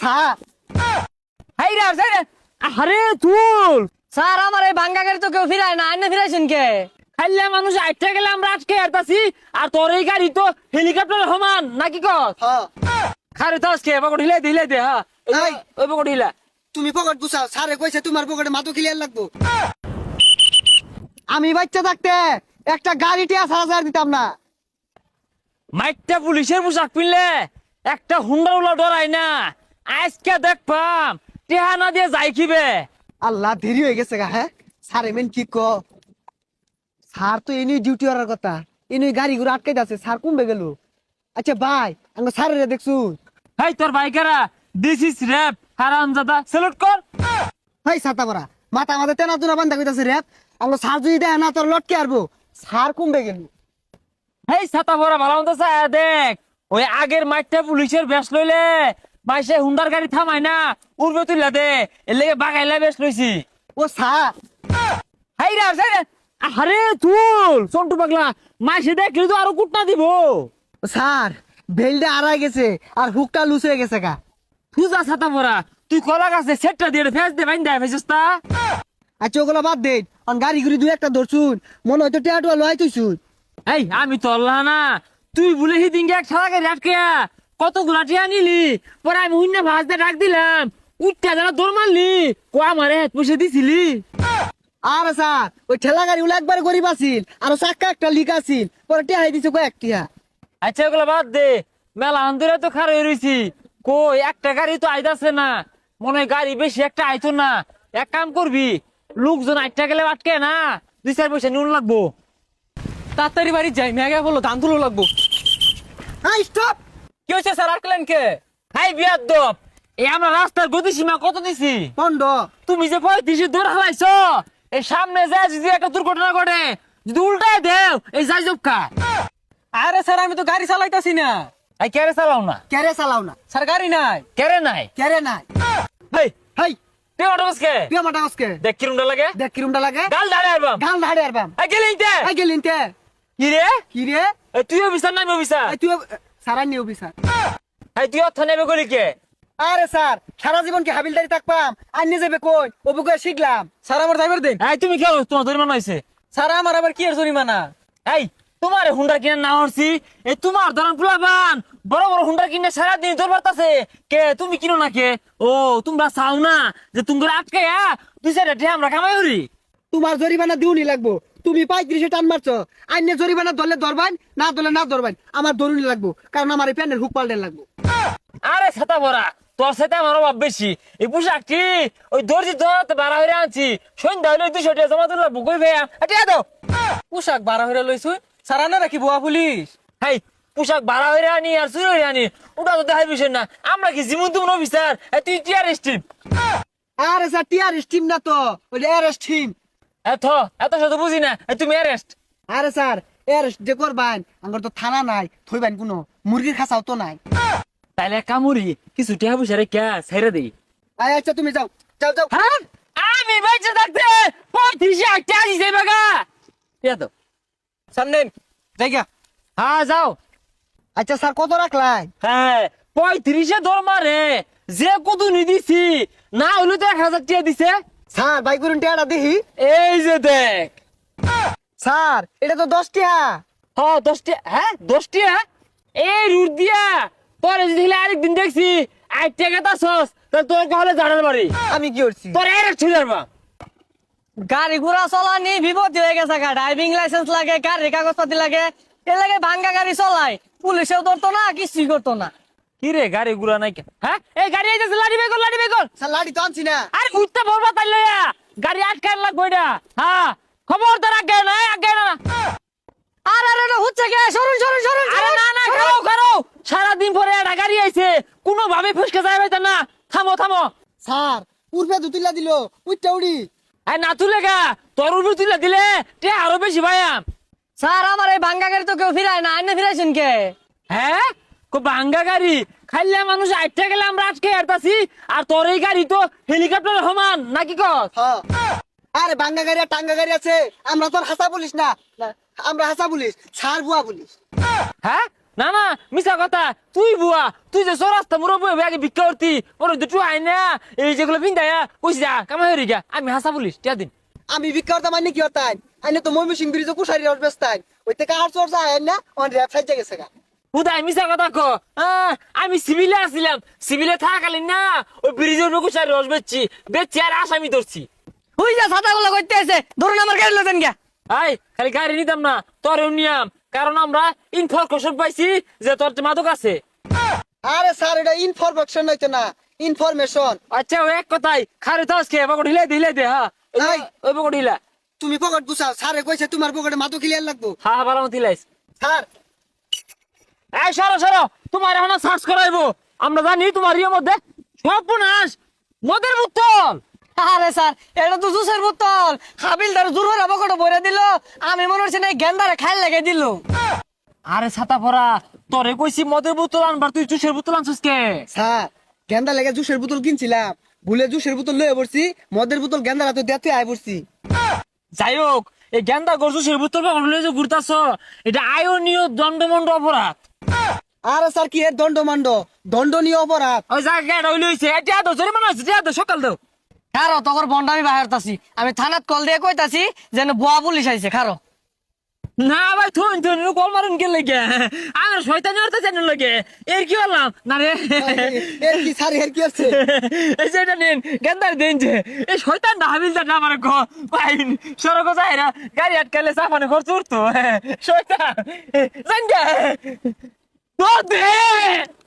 Sir. হাই রে high আরে তুল স্যার আমার এই ভাঙ্গা গাড়ি তো কেউ ফিরায় না। আইনে ফিরাইছেন কে? খাইলে মানুষ আটটা গেলে আমরা আটকে হারতাছি আর তোর এই গাড়ি তো হেলিকপ্টার সমান নাকি কস? খারে তো আজকে পকড় হিলাই দে দে হ্যাঁ। ওই পকড় হিলা। তুমি পকেট গুছাও স্যারে কইছে তোমার পকেটে মাথা ক্লিয়ার লাগবো। আমি বাচ্চা থাকতে একটা গাড়ি টিয়া সারা দিতাম না। মাইকটা পুলিশের পোশাক পিনলে একটা হুন্ডা উলা ডরাই না। আজকে দেখবাম টেহানা দিয়ে যাই খিবে আল্লাহ দেরি হয়ে গেছে গা হ্যাঁ? স্যার এমেন কি ক? স্যার তো এনে ডিউটি করার কথা। এনে গাড়ি ঘুরে আটকে যাচ্ছে স্যার কমবে গেল? আচ্ছা ভাই আমি স্যারের দেখছু। হাই তোর বাইকারা দিস ইজ র্যাপ হারাম জাদা সেলুট কর। হাই সাতা বড়া মাথা আমাদের তেনা তুনা বান্ধা কইতাছে রে আমরা স্যার যদি দেয় না তোর লটকে আরবো। স্যার কমবে গেল? হেই ছাতা ভরা ভালো মতো দেখ ওই আগের মাইকটা পুলিশের বেশ লইলে মাইসে হুন্ডার গাড়ি থামাই না। উড়বে তুইলা দে। এর লেগে বাগাইলা বেশ লইছি। ও স্যার। হাই রে হাই রে। আরে তুল সন্টু পাগলা। মাইসে দেখলি তো আরও কুটনা দিব। স্যার বেলটা আড়াই গেছে আর হুকটা লুজ হয়ে গেছে গা। তুজা ছাতা ভরা। তুই কলা গাছে সেটটা দিয়ে ফেস দে বাইন দেয় ফেসিস তা? আচ্ছা ওগুলো বাদ দে। অন গাড়ি ঘুরি দুই একটা ধরছুন। মনে হয়তো টেয়াটুয়া লয় তুইছুন এই আমি তো আল্লাহ না। তুই বলে হিদিনকে এক সারা গাড়ি আটকে কত গুলাটিয়া নিলি? পরে আমি অন্য ভাজতে ডাক দিলাম। উঠটা যারা দৌড় মারলি। কো আমারে হাত পয়সা দিছিলি? আর স্যার ওই ঠেলা গাড়ি গুলো একবার গরিব আছিল আর চাক্কা একটা লিক আছিল পরে টেহাই দিছে কয়েক টিয়া আচ্ছা ওগুলো বাদ দে। মেলা আন্দরে তো খার হয়ে রয়েছি কই একটা গাড়ি তো আইতাছে না। মনে হয় গাড়ি বেশি একটা আইতো না। এক কাম করবি লোকজন আটটা গেলে আটকে না। দুই চার পয়সা নুন লাগবো। তাড়াতাড়ি বাড়ি যাই মেঘা বলো ধান তুলো লাগবো। স্টপ! কি হয়েছে স্যার আটকলেন কে হাই বিয়ার দপ এই আমরা রাস্তার গতি সীমা কত দিছি? পন্ড তুমি যে পঁয়ত্রিশে দৌড় হালাইছ এই সামনে যায় যদি একটা দুর্ঘটনা ঘটে যদি উল্টায় দেও এই যাই জবকা আরে স্যার আমি তো গাড়ি চালাইতাছি না। এই কেরে চালাও না। কেরে চালাও না। স্যার গাড়ি নাই। কেরে নাই। কেরে নাই। হেই হাই। তুই অটোসকে মাটা আজকে দেখ কিরমটা লাগে। দেখ কিরমটা লাগে। গাল দাঁড়ে আরবাম। গাল ধাড়ে আরবাম। এই গেলি ইনতে এই গেলিন তে কি রে? কি রে? তুই অফিসার নাই অফিসার? তুই সারা নিয়ে অফিসার এই তুই অর্থ নেবে গলি কে? আরে স্যার সারা জীবন কি হাবিলদারি থাকবাম? আর নিয়ে যাবে কই? অবুকে শিখলাম। স্যার আমার ড্রাইভার দেন। এই তুমি কেউ তোমার জরিমানা হয়েছে স্যার আমার আবার কি এর জরিমানা? এই তোমার হুন্ডার কিনে না হরছি এই তোমার ধরন ফুলাবান। বড় বড় হুন্ডার কিনে সারাদিন তোর বার্তাছে কে তুমি কিনো না কে? ও তোমরা চাও না যে তুমি আটকে দুই সাইডে ঠে আমরা কামাই করি? তোমার জরিমানা দিউনি লাগবো। তুমি পঁয়ত্রিশে টান মারছো। আইনে জরিমানা ধরলে ধরবান না ধরলে না ধরবান। আমার দরুনি লাগবো কারণ আমার এই প্যান্টের হুক পাল্টে লাগবো। আরে ছাতা ভরা তোর সাথে আমার অভাব বেশি। এই পোশাকটি ওই দর্জি ধরাতে বাড়া হয়ে আনছি। সন্ধ্যা হলে দুশো টাকা জমা দিলে বুকুই ভাইয়া? ঠিক দাও। পোশাক বাড়া হইরা লইছুই? স্যার আনা রাখি বুয়া পুলিশ? হাই পোশাক ভাড়া হয়ে আনি আর চুরি হয়ে আনি ওটা তো দেখার বিষয় না। আমরা কি জীবন তুমি অফিসার? তুই টিয়ার স্টিপ আরে স্যার টিআর স্টিম না তো ওই অ্যারেস্ট টিম এত এত শত বুঝি না। তুমি অ্যারেস্ট আরে স্যার অ্যারেস্ট যে করবান আমার তো থানা নাই থইবান কোনো মুরগির খাসাও তো নাই। তাইলে কামুরি কিছু টিয়া পয়সা রে কে ছেড়ে দেই। আয় আচ্ছা তুমি যাও যাও যাও। হ্যাঁ? আমি বেঁচে থাকতে পঁয়ত্রিশে দিছে বাগা ইয়া তো। জায়গা। হ্যাঁ যাও। আচ্ছা স্যার কত রাখলাই? হ্যাঁ পঁয়ত্রিশে দরমা রে যে কত নি দিছি না হইলে তো এক হাজার টিয়া দিছে। স্যার বাইক করুন টিয়াটা দেখি। এই যে দেখ। স্যার এটা তো দশ টিয়া। হ্যাঁ দশটি হ্যাঁ দশটি হ্যাঁ এই রুট দিয়া। তোর যদি আরেকদিন দেখছি আট টাকা তা সস তাহলে তোর কহলে জানার বাড়ি। আমি কি করছি? তোর এর ছুঁড়ে যাবা গাড়ি ঘোড়া চলানি বিপত্তি হয়ে গেছে গা। ড্রাইভিং লাইসেন্স লাগে গাড়ির কাগজপাতি লাগে। এর লাগে ভাঙ্গা গাড়ি চলাই। পুলিশেও ধরতো না কিছুই করতো না। কি রে গাড়ি গুড়া নাই? হ্যাঁ? এই গাড়ি আইতেছে লাড়ি বেগল লাড়ি বেগল। স্যার লাড়ি তো আনছি না। আরে উঠতে বলবা তাইলে গাড়ি আটকার লাগবে এটা হ্যাঁ খবর তো রাখে না আগে না। আর আর এটা হচ্ছে কে? সরুন সরুন সরুন আরে না না খাও খাও সারাদিন পরে একটা গাড়ি আইছে। কোনো ভাবে ফুসকে যাবে তা না। থামো থামো। স্যার পূর্বে দুতিলা দিল উইটা উড়ি আরে না তুলে গা। তোর উপর তুলে দিলে তে আরও বেশি ভাইয়া স্যার আমার এই ভাঙ্গা গাড়ি তো কেউ ফিরায় না। আইনে ফিরাইছেন কে? হ্যাঁ? কো ভাঙ্গা গাড়ি। খাইলে মানুষ আটটা গেলে আমরা আটকে হারতাছি আর তোর এই গাড়ি তো হেলিকপ্টার সমান নাকি কস? আরে বাঙ্গা গাড়ি আর টাঙ্গা গাড়ি আছে আমরা তো আর হাসা পুলিশ না। আমরা হাসা পুলিশ সার বুয়া পুলিশ। হ্যাঁ? না না মিছা কথা। তুই বুয়া তুই যে সরাস্তা মুরব্বী হয়ে আগে ভিক্ষা করতি ওর দুটো আয় না এই যেগুলো পিন্দায়া কইছি যা কামাই হয়ে গা আমি হাসা বলিস টিয়া দিন। আমি ভিক্ষা করতাম আইনে কি হতাম? আইনে তো ময়মনসিং ব্রিজে কুশারি রস বেচতাম ওই থেকে আর চর্চা আয় না? অন র্যাপ সাইজে গেছে গা। হুদাই মিছা কথা ক। আমি সিভিলে আসছিলাম সিভিলে না ওই ব্রিজের বেকুচার রস বেচছি বেচছি আর আসামি ধরছি। ওই যা ছাতাগুলো করতে আছে ধরুন আমার গাড়ি আই খালি গাড়ি নিতাম না নিয়াম কারণ আমরা ইনফরমেশন পাইছি যে তোর মাদক আছে। আরে স্যার এটা ইনফরমেশন হইতো না ইনফরমেশন আচ্ছা ওই এক কথাই খারে তো আজকে বকট হিলাই দে হিলাই দে হ্যাঁ। ওই- বকট হিলা। তুমি পকেট গুছাও স্যারে কইছে তোমার পকেটে মাতো ক্লিয়ার লাগবো। হ্যাঁ হ্যাঁ ভালো মতো হিলাইস স্যার এই সরো সরো। তোমার এখন সার্চ করাইবো। আমরা জানি তোমার ইয়ে মধ্যে সর্বনাশ। মদের বোতল। আরে স্যার এটা তো জুসের বোতল। হাবিল ধরে জোর হয়ে বকট বইরা দিল। আমি মনে হচ্ছে না গেন্দারে খাইল লাগে দিল। আরে ছাতা পরা তোরে কইছি মদের বোতল আনবার তুই জুসের বোতল আনছিস কে? স্যার গেন্দা লেগে জুসের বোতল কিনছিলাম। ভুলে জুসের বোতল লয়ে পড়ছি মদের বোতল গেন্দা রাতে দেতে আয় পড়ছি। যাই হোক এই গেন্দা গর জুসের বোতল হয়ে যে ঘুরতাছ এটা আয়নীয় দণ্ডমণ্ড অপরাধ। আরে স্যার কি এর দণ্ড মান্ড দণ্ডনীয় অপরাধ। ওই জায়গাটা হইলে হইছে। এটা তো জরিমানা হইছে এটা তো সকাল দাও খারো তখন বন্ডা আমি বাহির তাছি আমি থানাত কল দিয়ে কইতাছি যেন বুয়া পুলিশ আইছে খারো। না ভাই থুন থুন কল মারুন কে লাগে? আমার শয়তানি অর্থ জানেন লাগে। এর কি হলাম? না রে। এর কি স্যার এর কি আছে? এই যে এটা নিন গেন্দার দিন যে। এই শয়তান না হাবিল আমার ক পাইন সড়ক যায় না। গাড়ি আটকালে সাফানে ঘর চুরতো। শয়তান জান গে তো দে